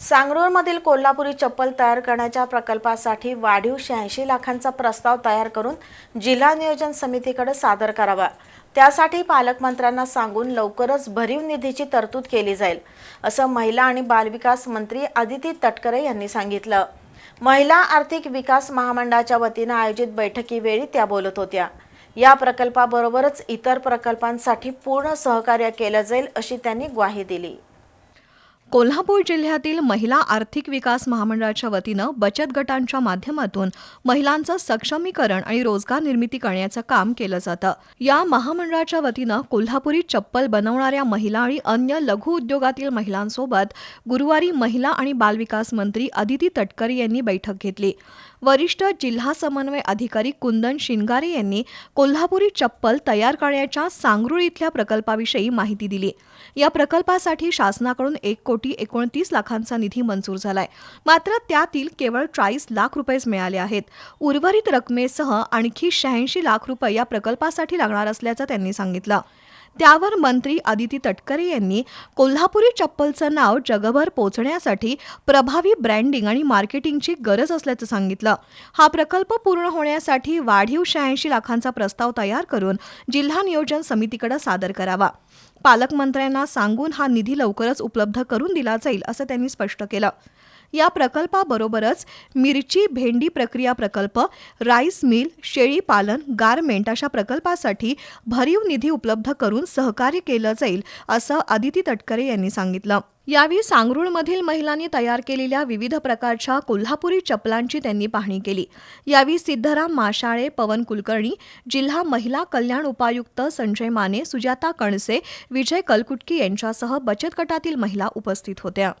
सांगरूरमधील कोल्हापुरी चप्पल तयार करण्याच्या प्रकल्पासाठी वाढीव शहाऐंशी लाखांचा प्रस्ताव तयार करून जिल्हा नियोजन समितीकडे सादर करावा. त्यासाठी पालकमंत्र्यांना सांगून लवकरच भरीव निधीची तरतूद केली जाईल असं महिला आणि बालविकास मंत्री आदिती तटकरे यांनी सांगितलं. महिला आर्थिक विकास महामंडळाच्या वतीनं आयोजित बैठकीवेळी त्या बोलत होत्या. या प्रकल्पाबरोबरच इतर प्रकल्पांसाठी पूर्ण सहकार्य केलं जाईल अशी त्यांनी ग्वाही दिली. कोल्हापूर जिल्ह्यातील महिला आर्थिक विकास महामंडळाच्या वतीनं बचत गटांच्या माध्यमातून महिलांचं सक्षमीकरण आणि रोजगार निर्मिती करण्याचं काम केलं जातं. या महामंडळाच्या वतीनं कोल्हापुरी चप्पल बनवणाऱ्या महिला आणि अन्य लघु उद्योगातील महिलांसोबत गुरुवारी महिला आणि बालविकास मंत्री अदिती तटकरे यांनी बैठक घेतली. वरिष्ठ जिल्हा समन्वय अधिकारी कुंदन शिंगारे यांनी कोल्हापुरी चप्पल तयार करण्याच्या सांगरूळ इथल्या प्रकल्पाविषयी माहिती दिली. या प्रकल्पासाठी शासनाकडून एक कोटी एकोणतीस लाखांचा निधी मंजूर झालाय. मात्र त्यातील केवळ चाळीस लाख रुपयेच मिळाले आहेत. उर्वरित रकमेसह आणखी शहाऐंशी लाख रुपये या प्रकल्पासाठी लागणार असल्याचं त्यांनी सांगितलं. त्यावर मंत्री आदिती तटकरे यांनी कोल्हापुरी चप्पलचं नाव जगभर पोचण्यासाठी प्रभावी ब्रँडिंग आणि मार्केटिंगची गरज असल्याचं सांगितलं. हा प्रकल्प पूर्ण होण्यासाठी वाढीव शहाऐंशी लाखांचा प्रस्ताव तयार करून जिल्हा नियोजन समितीकडे सादर करावा. पालकमंत्र्यांना सांगून हा निधी लवकरच उपलब्ध करून दिला जाईल असं त्यांनी स्पष्ट केलं. या प्रकल्पाबरोबरच मिरची भेंडी प्रक्रिया प्रकल्प राईस मिल शेळी पालन गारमेंट अशा प्रकल्पासाठी भरीव निधी उपलब्ध करून सहकार्य केलं जाईल असं आदिती तटकरे यांनी सांगितलं. यावेळी सांगरूळमधील महिलांनी तयार केलेल्या विविध प्रकारच्या कोल्हापुरी चपलांची त्यांनी पाहणी केली. यावेळी सिद्धराम माशाळे पवन कुलकर्णी जिल्हा महिला कल्याण उपायुक्त संजय माने सुजाता कणसे विजय कलकुटकी यांच्यासह बचत गटातील महिला उपस्थित होत्या.